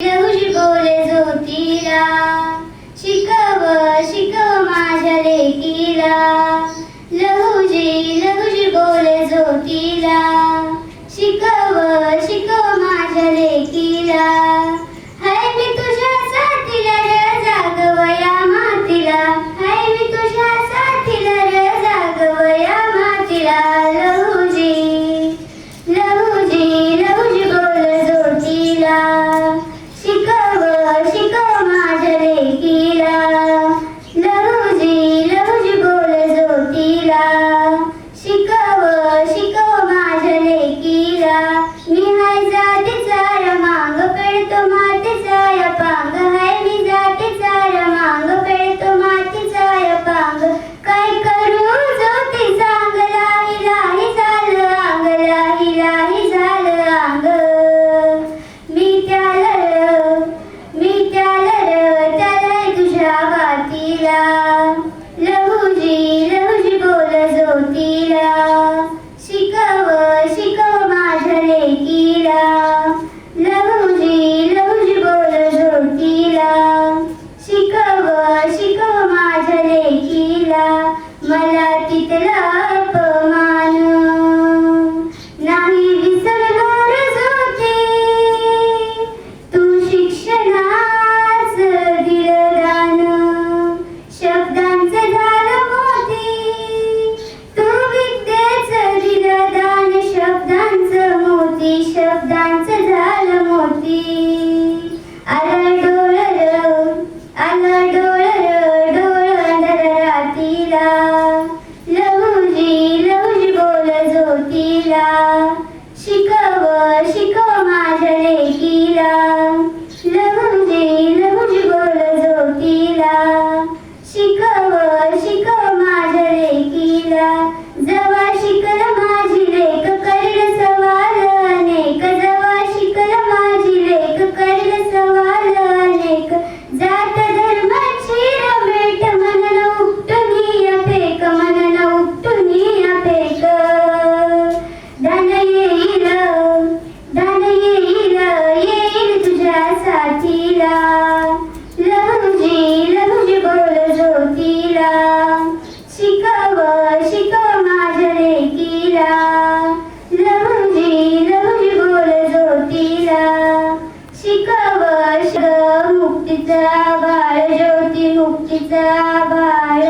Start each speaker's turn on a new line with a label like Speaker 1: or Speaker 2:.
Speaker 1: शिकवले ज्योतीला शिकव शिकव माझ्या लेकीला. लहुजी लहुजी बोले ज्योतीला पेळतो मातीचा या पांग हाय मी जातीचा या मांग पेळतो मातीचा या पांग. काय करू ज्योती सांग लाही लाही झालं अंग लाही लाही झालं अंग. मी त्याला मी त्याला त्याला तुझ्या गातीला मुक्तीचा बाळ ज्योती मुक्तीचा बाळ.